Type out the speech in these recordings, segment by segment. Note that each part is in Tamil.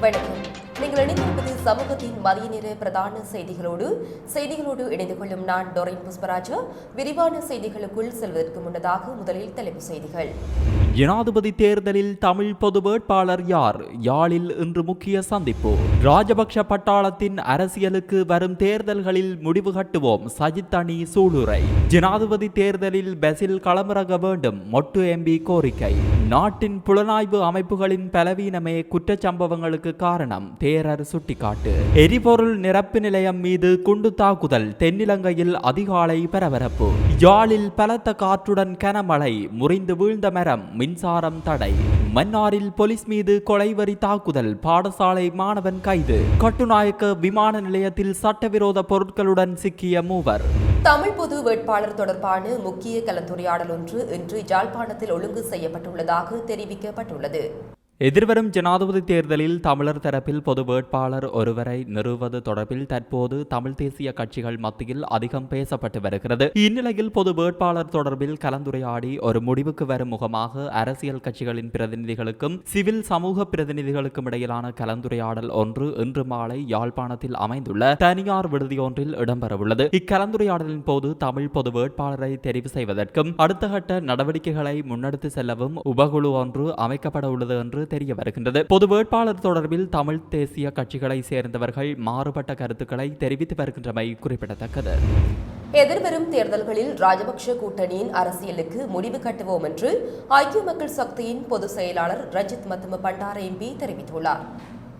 வணக்கம். நீங்கள் இணைந்திருப்பது சமூகத்தின் மதிய நேர பிரதான செய்திகளோடு. செய்திகளோடு இணைந்து கொள்ளும் நான் டொரின் புஷ்பராஜா. விரிவான செய்திகளுக்குள் செல்வதற்கு முன்னதாக முதலில் தலைப்புச் செய்திகள். ஜனாதிபதி தேர்தலில் தமிழ் பொது வேட்பாளர் யார்? யாழில் இன்று முக்கிய சந்திப்பு. ராஜபக்ஷ பட்டாளத்தின் அரசியலுக்கு வரும் தேர்தல்களில் முடிவு கட்டுவோம் சஜித் அணி சூளுரை. ஜனாதிபதி தேர்தலில் பெசில் களமிறங்க வேண்டும் மொட்டு எம்பி கோரிக்கை. நாட்டின் புலனாய்வு அமைப்புகளின் பலவீனமே குற்றச்சம்பவங்களுக்கு காரணம் பேரர் சுட்டிக்காட்டு. எரிபொருள் நிரப்பு நிலையம் மீது குண்டு தாக்குதல் தென்னிலங்கையில் அதிகாலை பரபரப்பு. யாழில் பலத்த காற்றுடன் கனமழை முறிந்து வீழ்ந்த மரம் மின்சாரம் தடை. மன்னாரில் போலீஸ் மீது கொலைவரி தாக்குதல் பாடசாலை மாணவன் கைது. கட்டுநாயக்க விமான நிலையத்தில் சட்டவிரோத பொருட்களுடன் சிக்கிய மூவர். தமிழ் பொது வேட்பாளர் தொடர்பான முக்கிய கலந்துரையாடல் ஒன்று இன்று யாழ்ப்பாணத்தில் ஒழுங்கு செய்யப்பட்டுள்ளதாக தெரிவிக்கப்பட்டுள்ளது. எதிர்வரும் ஜனாதிபதி தேர்தலில் தமிழர் தரப்பில் பொது வேட்பாளர் ஒருவரை நிறுவது தொடர்பில் தற்போது தமிழ் தேசிய கட்சிகள் மத்தியில் அதிகம் பேசப்பட்டு வருகிறது. இந்நிலையில் பொது வேட்பாளர் தொடர்பில் கலந்துரையாடி ஒரு முடிவுக்கு வரும் முகமாக அரசியல் கட்சிகளின் பிரதிநிதிகளுக்கும் சிவில் சமூக பிரதிநிதிகளுக்கும் இடையிலான கலந்துரையாடல் ஒன்று இன்று மாலை யாழ்ப்பாணத்தில் அமைந்துள்ள தனியார் விடுதியொன்றில் இடம்பெறவுள்ளது. இக்கலந்துரையாடலின் போது தமிழ் பொது வேட்பாளரை தெரிவு செய்வதற்கும் அடுத்த கட்ட நடவடிக்கைகளை முன்னெடுத்து செல்லவும் உபகுழு ஒன்று அமைக்கப்பட உள்ளது என்று தெரிய வருகின்றது பொது வேட்பாளர் தொடர்பில் தமிழ் தேசிய கட்சிகளை சேர்ந்தவர்கள் மாறுபட்ட கருத்துக்களை தெரிவித்து வருகின்றமை குறிப்பிடத்தக்கது. எதிர்வரும் தேர்தல்களில் ராஜபக்ஷ கூட்டணியின் அரசியலுக்கு முடிவு கட்டுவோம் என்று ஐக்கிய மக்கள் சக்தியின் பொதுச் செயலாளர் ரஜித் மத்தும பண்டார எம்பி தெரிவித்துள்ளார்.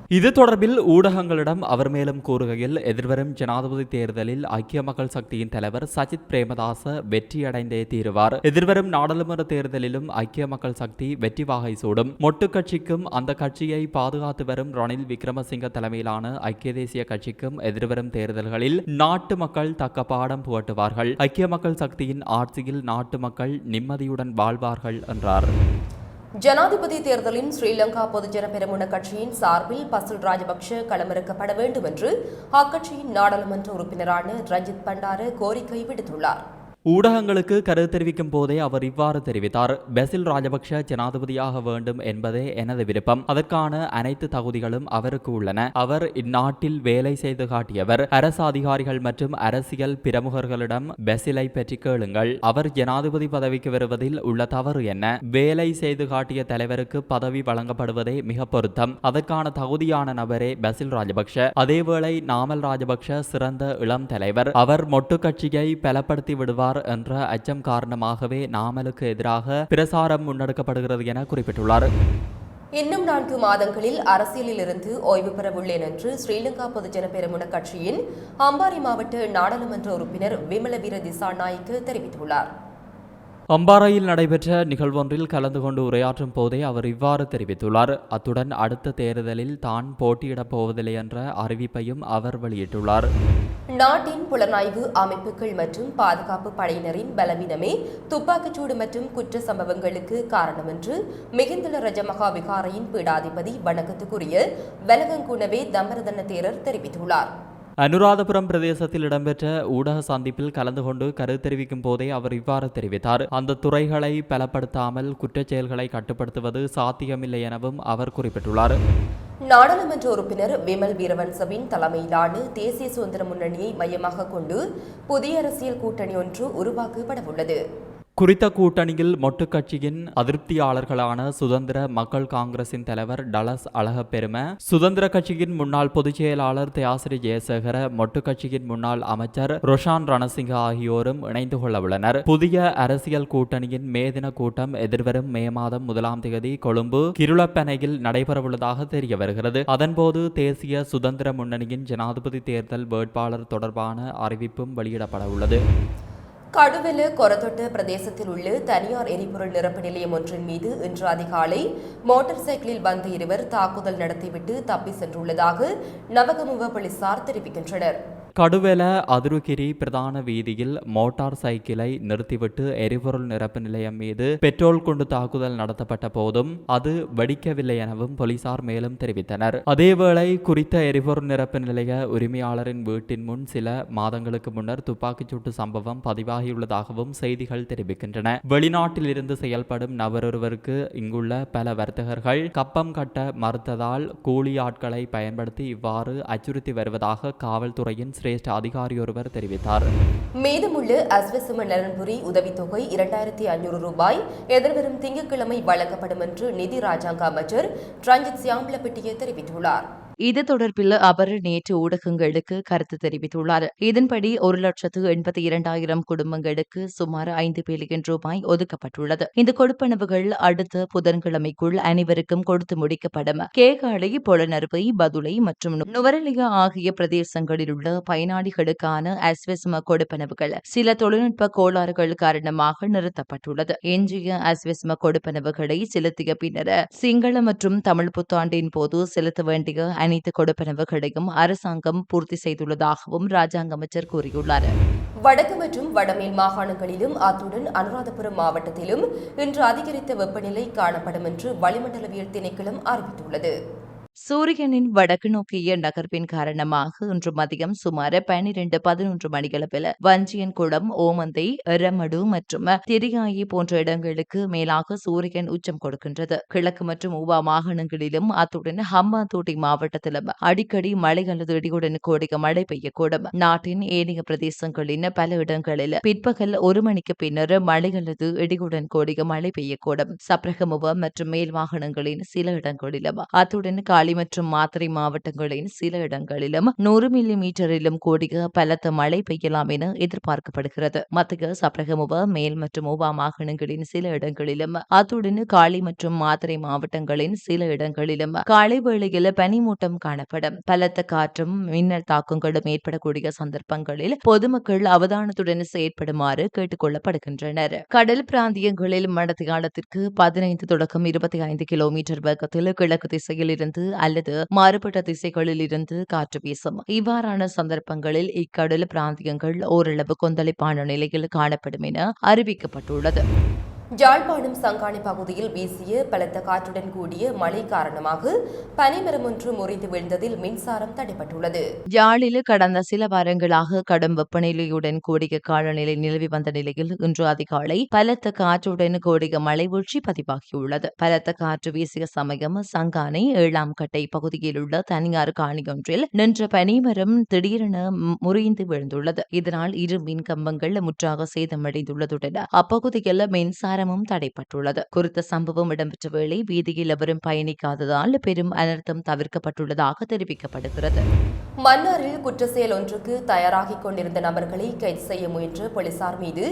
இது தொடர்பில் ஊடகங்களிடம் அவர் மேலும் கூறுகையில் எதிர்வரும் ஜனாதிபதி தேர்தலில் ஐக்கிய மக்கள் சக்தியின் தலைவர் சஜித் பிரேமதாச வெற்றியடைந்தே தீருவார். எதிர்வரும் நாடாளுமன்ற தேர்தலிலும் ஐக்கிய மக்கள் சக்தி வெற்றி வாகை சூடும். மொட்டு கட்சிக்கும் அந்த கட்சியை பாதுகாத்து வரும் ரணில் விக்ரமசிங்க தலைமையிலான ஐக்கிய தேசிய கட்சிக்கும் எதிர்வரும் தேர்தல்களில் நாட்டு மக்கள் தக்க பாடம் புகட்டுவார்கள். ஐக்கிய மக்கள் சக்தியின் ஆட்சியில் நாட்டு மக்கள் நிம்மதியுடன் வாழ்வார்கள் என்றார். ஜனாதிபதி தேர்தலின் ஸ்ரீலங்கா பொதுஜன பெருமுன கட்சியின் சார்பில் பசுல் ராஜபக்ஷ களமிறக்கப்பட வேண்டும் என்று அக்கட்சியின் நாடாளுமன்ற உறுப்பினரான ரஞ்சித் பண்டார கோரிக்கை விடுத்துள்ளார். ஊடகங்களுக்கு கருத்து தெரிவிக்கும் போதே அவர் இவ்வாறு தெரிவித்தார். பெசில் ராஜபக்ஷ ஜனாதிபதியாக வேண்டும் என்பதே எனது விருப்பம். அதற்கான அனைத்து தகுதிகளும் அவருக்கு உள்ளன. அவர் இந்நாட்டில் வேலை செய்து காட்டியவர். அரசு அதிகாரிகள் மற்றும் அரசியல் பிரமுகர்களிடம் பெசிலை பற்றி கேளுங்கள். அவர் ஜனாதிபதி பதவிக்கு வருவதில் உள்ள தவறு என்ன? வேலை செய்து காட்டிய தலைவருக்கு பதவி வழங்கப்படுவதே மிக பொருத்தம். அதற்கான தகுதியான நபரே பெசில் ராஜபக்ஷ. அதேவேளை நாமல் ராஜபக்ஷ சிறந்த இளம் தலைவர். அவர் மொட்டு கட்சியை பலப்படுத்தி விடுவார் என்ற அச்சம் காரணமாகவே நாமலுக்கு எதிராக பிரசாரம் முன்னெடுக்கப்படுகிறது என குறிப்பிட்டுள்ளார். இன்னும் நான்கு மாதங்களில் அரசியலில் இருந்து ஓய்வு பெறவுள்ளேன் என்று ஸ்ரீலங்கா பொதுஜன பெரமுன கட்சியின் அம்பாரி மாவட்ட நாடாளுமன்ற உறுப்பினர் விமல வீர திசாநாயக்க தெரிவித்துள்ளார். அம்பாறையில் நடைபெற்ற நிகழ்வொன்றில் கலந்து கொண்டு உரையாற்றும் போதே அவர் இவ்வாறு தெரிவித்துள்ளார். அத்துடன் அடுத்த தேர்தலில் தான் போட்டியிடப் போவதில்லை என்ற அறிவிப்பையும் அவர் வெளியிட்டுள்ளார். நாட்டின் புலனாய்வு அமைப்புகள் மற்றும் பாதுகாப்பு படையினரின் பலவீனமே துப்பாக்கிச்சூடு மற்றும் குற்ற சம்பவங்களுக்கு காரணம் என்று மிகுந்தல ரஜமகா விகாரையின் பீடாதிபதி வணக்கத்துக்குரிய வலகங்குணவே தம்பரதன தேரர் தெரிவித்துள்ளார். அனுராதபுரம் பிரதேசத்தில் இடம்பெற்ற ஊடக சந்திப்பில் கலந்து கொண்டு கருத்து தெரிவிக்கும் போதே அவர் இவ்வாறு தெரிவித்தார். அந்த துறைகளை பலப்படுத்தாமல் குற்றச் செயல்களை கட்டுப்படுத்துவது சாத்தியமில்லை எனவும் அவர் குறிப்பிட்டுள்ளார். நாடாளுமன்ற உறுப்பினர் விமல் வீரவன்சவின் தலைமையிலான தேசிய சுதந்திர முன்னணியை மையமாக கொண்டு புதிய அரசியல் கூட்டணி ஒன்று உருவாக்கப்படவுள்ளது. குறித்த கூட்டணியில் மொட்டு கட்சியின் அதிருப்தியாளர்களான சுதந்திர மக்கள் காங்கிரசின் தலைவர் டலஸ் அழகப்பெரும சுதந்திர கட்சியின் முன்னாள் பொதுச் செயலாளர் தியாசிரி ஜெயசேகர மொட்டு கட்சியின் முன்னாள் அமைச்சர் ரொஷான் ரணசிங்க ஆகியோரும் இணைந்து கொள்ள உள்ளனர். புதிய அரசியல் கூட்டணியின் மே தின கூட்டம் எதிர்வரும் மே மாதம் முதலாம் தேதி கொழும்பு கிருளப்பனையில் நடைபெறவுள்ளதாக தெரிய வருகிறது. அதன்போது தேசிய சுதந்திர முன்னணியின் ஜனாதிபதி தேர்தல் வேட்பாளர் தொடர்பான அறிவிப்பும் வெளியிடப்பட உள்ளது கடுவெலு கொரத்தொட்டு பிரதேசத்தில் உள்ள தனியார் எரிபொருள் நிரப்பு நிலையம் ஒன்றின் மீது இன்று அதிகாலை மோட்டார் சைக்கிளில் வந்த இருவர் தாக்குதல் நடத்திவிட்டு தப்பி சென்றுள்ளதாக நவகமுவ போலீசார் தெரிவிக்கின்றனர் கடுவெல அதிருகிரி பிரதான வீதியில் மோட்டார் சைக்கிளை நிறுத்திவிட்டு எரிபொருள் நிரப்பு நிலையம் மீது பெட்ரோல் கொண்டு தாக்குதல் நடத்தப்பட்ட போதும் அது வெடிக்கவில்லை எனவும் போலீசார் மேலும் தெரிவித்தனர். அதேவேளை குறித்த எரிபொருள் நிரப்பு நிலைய உரிமையாளரின் வீட்டின் முன் சில மாதங்களுக்கு முன்னர் துப்பாக்கிச்சூட்டு சம்பவம் பதிவாகியுள்ளதாகவும் செய்திகள் தெரிவிக்கின்றன. வெளிநாட்டில் இருந்து செயல்படும் நபரொருவருக்கு இங்குள்ள பல வர்த்தகர்கள் கப்பம் கட்ட மறுத்ததால் கூலி ஆட்களை பயன்படுத்தி இவ்வாறு அச்சுறுத்தி வருவதாக காவல்துறையின் சிரேஷ்ட அதிகாரியொருவர் தெரிவித்தார். மீதமுள்ள அஸ்வசும நலன்புரி உதவித்தொகை இரண்டாயிரத்தி ஐநூறு ரூபாய் எதிர்வரும் திங்கட்கிழமை வழங்கப்படும் என்று நிதி ராஜாங்க அமைச்சர் ரஞ்சித் சியாம்லப்பட்டிய தெரிவித்துள்ளார். இது தொடர்பில் அவர் நேற்று ஊடகங்களுக்கு கருத்து தெரிவித்துள்ளார். இதன்படி ஒரு லட்சத்து எண்பத்தி இரண்டாயிரம் குடும்பங்களுக்கு சுமார் ஐந்து பில்லியன் ரூபாய் ஒதுக்கப்பட்டுள்ளது. இந்த கொடுப்பனவுகள் அடுத்த புதன்கிழமைக்குள் அனைவருக்கும் கொடுத்து முடிக்கப்படும். கேகாலை பொலனறுவை பதுளை மற்றும் நுவரலியா ஆகிய பிரதேசங்களில் உள்ள பயனாளிகளுக்கான அஸ்வெஸ்ம கொடுப்பனவுகள் சில தொழில்நுட்ப கோளாறுகள் காரணமாக நிறுத்தப்பட்டுள்ளது. எஞ்சிய அஸ்வெஸ்ம கொடுப்பனவுகளை செலுத்திய பின்னர் சிங்கள மற்றும் தமிழ் புத்தாண்டின் போது செலுத்த வேண்டிய அனைத்து கொடுப்பனவுகளையும் அரசாங்கம் பூர்த்தி செய்துள்ளதாகவும் ராஜாங்க அமைச்சர் கூறியுள்ளார். வடக்கு மற்றும் வடமேல் மாகாணங்களிலும் அத்துடன் அனுராதபுரம் மாவட்டத்திலும் இன்று அதிகரித்த வெப்பநிலை காணப்படும் என்று வளிமண்டலவியல் திணைக்களம் அறிவித்துள்ளது. சூரியனின் வடக்கு நோக்கிய நகர்வின் காரணமாக இன்று மதியம் சுமார் பனிரெண்டு பதினொன்று மணியளவில் வஞ்சியன்குளம் ஓமந்தை எரமடு மற்றும் திரியாயி போன்ற இடங்களுக்கு மேலாக சூரியன் உச்சம் கொடுக்கின்றது. கிழக்கு மற்றும் ஊவா மாகாணங்களிலும் அத்துடன் ஹம்பாந்தோட்டை மாவட்டத்திலும் அடிக்கடி மழை அல்லது இடியுடன் கூடிய மழை பெய்யக்கூடும். நாட்டின் ஏனைய பிரதேசங்களின் பல இடங்களில் பிற்பகல் ஒரு மணிக்கு பின்னர் மழை அல்லது இடியுடன் கூடிய மழை பெய்யக்கூடும். சப்ரகமுவ மற்றும் மேல் வாகனங்களின் சில இடங்களிலும் அத்துடன் மற்றும் மாத்திரை மாவட்டங்களின் சில இடங்களிலும் நூறு மில்லி மீட்டரிலும் கூடிய பலத்த மழை பெய்யலாம் என எதிர்பார்க்கப்படுகிறது. மத்திய சப்ரகமுவ மேல் மற்றும் உபா மாகாணங்களின் சில இடங்களிலும் அத்துடன் காலி மற்றும் மாத்திரை மாவட்டங்களின் சில இடங்களிலும் காலை வேளையில் பனிமூட்டம் காணப்படும். பலத்த காற்றும் மின்னல் தாக்கங்களும் ஏற்படக்கூடிய சந்தர்ப்பங்களில் பொதுமக்கள் அவதானத்துடன் செயற்படுமாறு கேட்டுக் கொள்ளப்படுகின்றனர். கடல் பிராந்தியங்களில் மடத்தியாலத்திற்கு பதினைந்து தொடக்கம் இருபத்தி ஐந்து கிலோமீட்டர் வேகத்தில் கிழக்கு திசையில் இருந்து அல்லது மாறுபட்ட திசைகளில் இருந்து காற்று வீசும். இவ்வாறான சந்தர்ப்பங்களில் இக்கடல் பிராந்தியங்கள் ஓரளவு கொந்தளிப்பான நிலையில் காணப்படும் என அறிவிக்கப்பட்டுள்ளது. யாழ்ப்பாணம் சங்கானி பகுதியில் வீசிய பலத்த காற்றுடன் கூடிய மழை காரணமாக பனிமரம் ஒன்று முறிந்து விழுந்ததில் மின்சாரம் தடைப்பட்டுள்ளது யாழில் கடந்த சில வாரங்களாக கடும் வெப்பநிலையுடன் கூடிய காலநிலை நிலவி வந்த நிலையில் இன்று அதிகாலை பலத்த காற்றுடன் கூடிய மழை வீழ்ச்சி பதிவாகியுள்ளது. பலத்த காற்று வீசிய சமயம் சங்கானை ஏழாம் கட்டை பகுதியில் உள்ள தனியார் காணியொன்றில் நின்ற பனிமரம் திடீரென முறிந்து விழுந்துள்ளது. இதனால் இரு மின் கம்பங்கள் முற்றாக சேதமடைந்துள்ளதுடன் அப்பகுதியில் மின்சாரமும் தடைப்பட்டுள்ளது. குறித்த சம்பவம் இடம்பெற்ற வேளை வீதியில் எவரும் பயணிக்காததால் பெரும் அனர்த்தம் தவிர்க்கப்பட்டுள்ளதாக தெரிவிக்கப்படுகிறது. மன்னாரில் குற்ற செயல் ஒன்றுக்கு தயாராகிக் கொண்டிருந்த நபர்களை கைது செய்ய முயன்ற போலீசார் மீது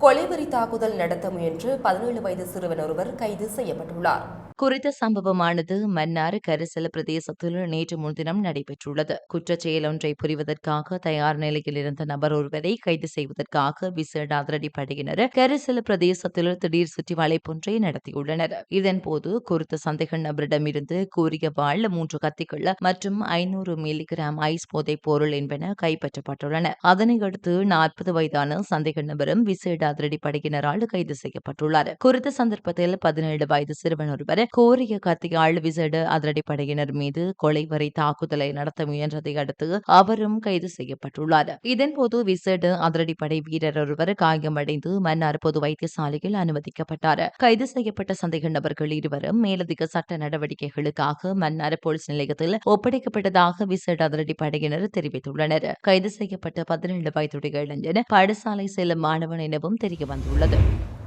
கொலைவெறி தாக்குதல் நடத்த முயன்று பதினேழு வயது சிறுவன் ஒருவர் கைது செய்யப்பட்டுள்ளார். குறித்த சம்பவமானது மன்னார் கரிசல பிரதேசத்தில் நேற்று முன்தினம் நடைபெற்றுள்ளது. குற்றச் செயல் ஒன்றை புரிவதற்காக தயார் நிலையில் இருந்த நபர் ஒருவரை கைது செய்வதற்காக விசேட அதிரடி படையினர் கரிசல பிரதேசத்தில் திடீர் சுற்றி வளைப்பொன்றை நடத்தியுள்ளனர். இதன்போது குறித்த சந்தேக நபரிடமிருந்து கூறிய வாழ் மூன்று கத்திகள் மற்றும் ஐநூறு மில்லிகிராம் ஐஸ் போதைப் பொருள் என்பன கைப்பற்றப்பட்டுள்ளன. அதனையடுத்து நாற்பது வயதான சந்தேக நபரும் விசேட அதிரடி படையினரால் கைது செய்யப்பட்டுள்ளார். குறித்த சந்தர்ப்பத்தில் பதினேழு வயது சிறுவன் ஒருவர் கோரிய கத்தியால் விசேட அதிரடிப்படையினர் மீது கொலை வரை தாக்குதலை நடத்த முயன்றதை அடுத்து அவரும் கைது செய்யப்பட்டுள்ளார். இதன்போது விசேட அதிரடிப்படை வீரர் ஒருவர் காயமடைந்து மன்னார் பொது வைத்தியசாலையில் அனுமதிக்கப்பட்டார். கைது செய்யப்பட்ட சந்தேக நபர்கள் இருவரும் மேலதிக சட்ட நடவடிக்கைகளுக்காக மன்னார் போலீஸ் நிலையத்தில் ஒப்படைக்கப்பட்டதாக விசேட அதிரடி படையினர் தெரிவித்துள்ளனர். கைது செய்யப்பட்ட பதினேழு வயதுடைய இளைஞன் பாடசாலை செல்லும் மாணவன் எனவும் தெரிய வந்துள்ளது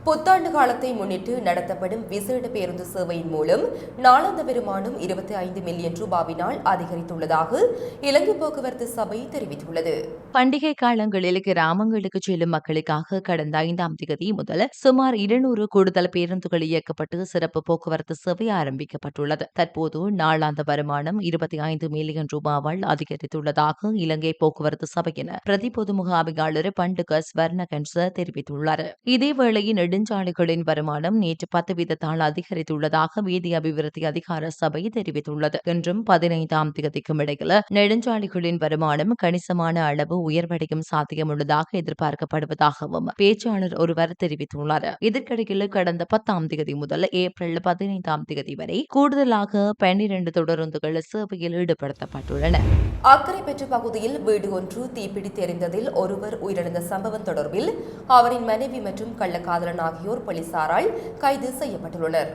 புத்தாண்டு காலத்தை முன்னிட்டு நடத்தப்படும் விசேட பேருந்து சேவையின் மூலம் நாளாந்த வருமானம் இருபத்தி ஐந்து மில்லியன் ரூபாவினால் அதிகரித்துள்ளதாக இலங்கை போக்குவரத்து சபை தெரிவித்துள்ளது. பண்டிகை காலங்களில் கிராமங்களுக்கு செல்லும் மக்களுக்காக கடந்த ஐந்தாம் தேதி முதல் சுமார் இருநூறு கூடுதல் பேருந்துகள் இயக்கப்பட்டு சிறப்பு போக்குவரத்து சேவை ஆரம்பிக்கப்பட்டுள்ளது. தற்போது நாளாந்த வருமானம் இருபத்தி ஐந்து மில்லியன் ரூபாவால் அதிகரித்துள்ளதாக இலங்கை போக்குவரத்து சபையின் பிரதி பொது முகாமையாளர் பண்டுக ஸ்வர்ணகன்ச தெரிவித்துள்ளார். இதேவேளையின் நெடுஞ்சாலைகளின் வருமானம் நேற்று பத்து வீதத்தால் அதிகரித்துள்ளதாக வீதி அபிவிருத்தி அதிகார சபை தெரிவித்துள்ளது. என்றும் பதினைந்தாம் தேதிக்கும் இடையில் நெடுஞ்சாலைகளின் வருமானம் கணிசமான அளவு உயர்வடையும் சாத்தியமுள்ளதாக எதிர்பார்க்கப்படுவதாகவும் பேச்சாளர் ஒருவர் தெரிவித்துள்ளார். இதற்கிடையில் கடந்த பத்தாம் தேதி முதல் ஏப்ரல் பதினைந்தாம் தேதி வரை கூடுதலாக பன்னிரண்டு தொடருந்துகள் சேவையில் ஈடுபடுத்தப்பட்டுள்ளன. அக்கரைப்பற்று பகுதியில் வீடு ஒன்று தீப்பிடித்து எரிந்ததில் ஒருவர் உயிரிழந்த சம்பவம் தொடர்பில் அவரின் மனைவி மற்றும் கள்ளக்காதலன் ஆகியோர் போலீசாரால் கைது செய்யப்பட்டுள்ளனர்.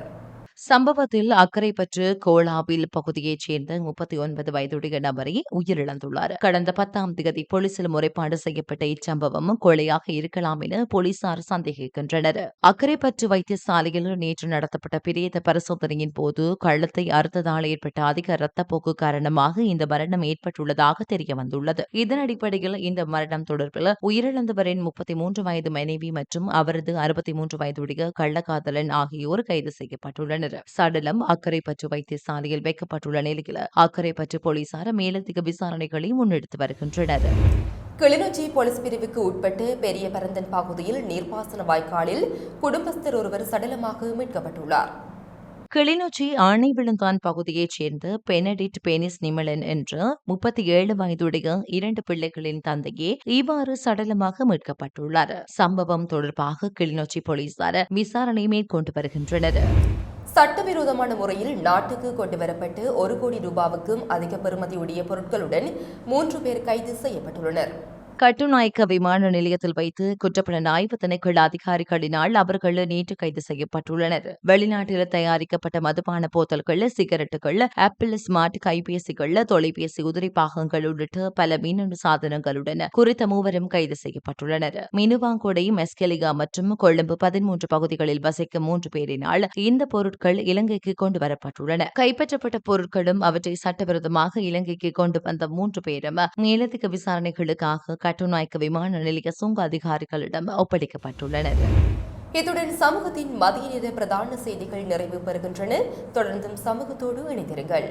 சம்பவத்தில் அக்கரைப்பற்று கோலாபில் பகுதியைச் சேர்ந்த முப்பத்தி ஒன்பது வயதுடைய நபரை உயிரிழந்துள்ளார். கடந்த பத்தாம் தேதி போலீசில் முறைப்பாடு செய்யப்பட்ட இச்சம்பவம் கொலையாக இருக்கலாம் என போலீசார் சந்தேகிக்கின்றனர். அக்கரைப்பற்று வைத்தியசாலையில் நேற்று நடத்தப்பட்ட பிரேத பரிசோதனையின் போது கள்ளத்தை அறுத்ததால் ஏற்பட்ட அதிக இரத்தப்போக்கு காரணமாக இந்த மரணம் ஏற்பட்டுள்ளதாக தெரிய வந்துள்ளது இதன் அடிப்படையில் இந்த மரணம் தொடர்பில் உயிரிழந்தவரின் முப்பத்தி மூன்று வயது மனைவி மற்றும் அவரது அறுபத்தி மூன்று வயதுடைய கள்ளக்காதலன் ஆகியோர் கைது செய்யப்பட்டுள்ளனர். சடலம் அக்கரைப்பற்று வைத்தியசாலையில் வைக்கப்பட்டுள்ள நிலையில் அக்கரைப்பற்று போலீசார் மேலதிக விசாரணைகளை முன்னெடுத்து வருகின்றனர். கிளிநொச்சி போலீஸ் பிரிவுக்கு உட்பட்டு பெரிய பரந்தன் பகுதியில் நீர்ப்பாசன வாய்க்காலில் குடும்பஸ்தர் ஒருவர் சடலமாக மீட்கப்பட்டுள்ளார். கிளிநொச்சி ஆணைவிழுந்தான் பகுதியைச் சேர்ந்த பெனடிட் பெனிஸ் நிமலன் என்ற முப்பத்தி ஏழு வயதுடைய இரண்டு பிள்ளைகளின் தந்தையே இவ்வாறு சடலமாக மீட்கப்பட்டுள்ளார். சம்பவம் தொடர்பாக கிளிநொச்சி போலீசார் விசாரணை மேற்கொண்டு வருகின்றனர். சட்டவிரோதமான முறையில் நாட்டுக்கு கொண்டு வரப்பட்டு ஒரு கோடி ரூபாவுக்கும் அதிக பெறுமதியுடைய பொருட்களுடன் மூன்று பேர் கைது செய்யப்பட்டுள்ளனர். கட்டுநாயக்க விமான நிலையத்தில் வைத்து குற்றப்புலனாய்வு திணைக்கள அதிகாரிகளினால் அவர்கள் நேற்று கைது செய்யப்பட்டுள்ளனர். வெளிநாட்டில் தயாரிக்கப்பட்ட மதுபான போத்தல்கள் சிகரெட்டுகள் ஆப்பிள் ஸ்மார்ட் கைபேசிகள் தொலைபேசி உதிரி பாகங்கள் உள்ளிட்ட பல மின்னணு சாதனங்களுடன் குறித்த மூவரும் கைது செய்யப்பட்டுள்ளனர். மினுவாங்கொடை மெஸ்கெலிகா மற்றும் கொழும்பு பதிமூன்று பகுதிகளில் வசிக்கும் மூன்று பேரினால் இந்த பொருட்கள் இலங்கைக்கு கொண்டு வரப்பட்டுள்ளன. கைப்பற்றப்பட்ட பொருட்களும் அவற்றை சட்டவிரோதமாக இலங்கைக்கு கொண்டு வந்த மூன்று பேரும் மேலதிக விசாரணைகளுக்காக கட்டுநாயக்க விமான நிலைய சுங்க அதிகாரிகளிடம் ஒப்படைக்கப்பட்டுள்ளனர். இத்துடன் சமூகத்தின் மதிய நேர பிரதான செய்திகள் நிறைவு பெறுகின்றன. தொடர்ந்தும் சமூகத்தோடு இணைந்திருங்கள்.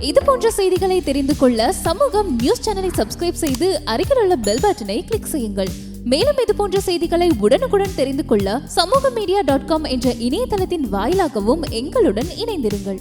இது போன்ற செய்திகளை தெரிந்து கொள்ள சமூகம் நியூஸ் சேனலை சப்ஸ்கிரைப் செய்து அருகில் உள்ள பெல் பட்டனை கிளிக் செய்யுங்கள். மேலும் இது போன்ற செய்திகளை உடனுக்குடன் தெரிந்து கொள்ள சமூக மீடியா டாட் காம் என்ற இணையதளத்தின் வாயிலாகவும் எங்களுடன் இணைந்திருங்கள்.